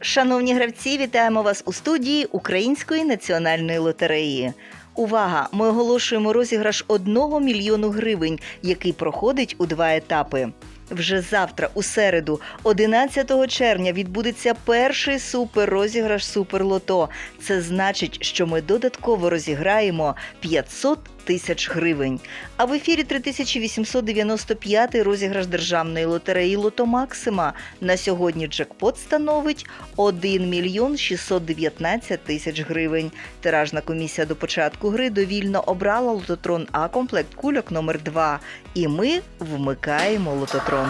Шановні гравці, вітаємо вас у студії Української національної лотереї. Увага! Ми оголошуємо розіграш 1 мільйону гривень, який проходить у два етапи. Вже завтра, у середу, 11 червня, відбудеться перший суперрозіграш Суперлото. Це значить, що ми додатково розіграємо 500 тисяч гривень. А в ефірі 3895 розіграш державної лотереї Лото Максима. На сьогодні джекпот становить 1 мільйон 619 тисяч гривень. Тиражна комісія до початку гри довільно обрала лототрон А комплект кульок номер 2 І ми вмикаємо лототрон.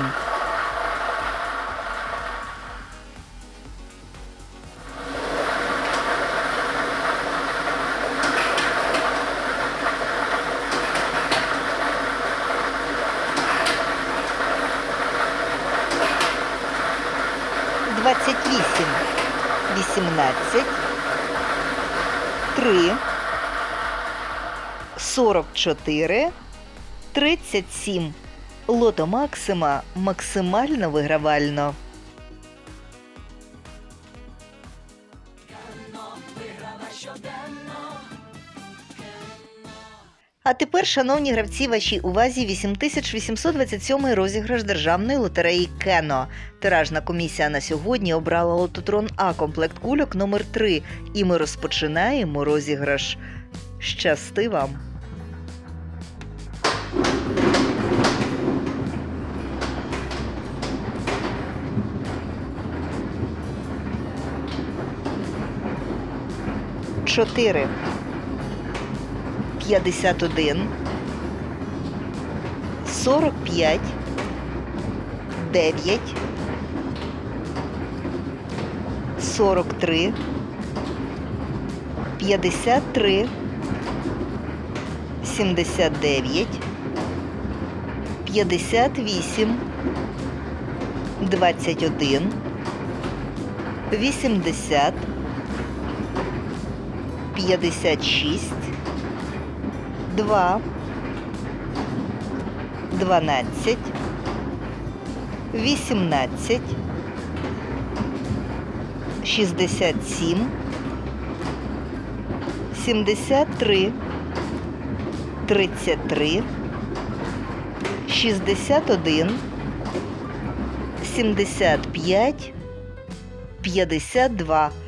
Двадцять вісім, вісімнадцять, три, сорок чотири, тридцять сім. Лото Максима максимально вигравально. А тепер, шановні гравці, вашій увазі 8827 розіграш державної лотереї Кено. Тиражна комісія на сьогодні обрала лототрон А комплект кульок номер 3 і ми розпочинаємо розіграш. Щасти вам! Чотири. 51, 45, 9, 43, 53, 79, 58, 21, 80, 56, 2, 12, 18, 67, 73, 33, 61, 75, 52.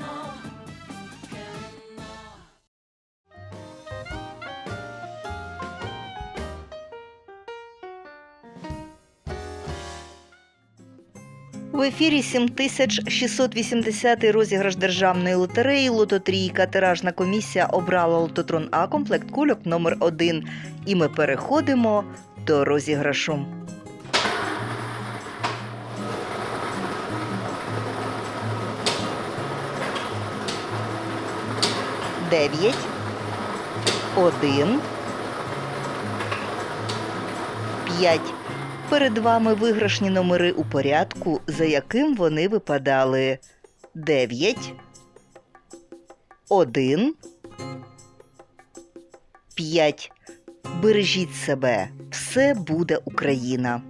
В ефірі 7680 розіграш державної лотереї Лототрійка. Тиражна комісія обрала лототрон А комплект кульок номер 1 І ми переходимо до розіграшу. Дев'ять. Один. П'ять. Перед вами виграшні номери у порядку, за яким вони випадали. 9, 1, 5. Бережіть себе. Все буде Україна.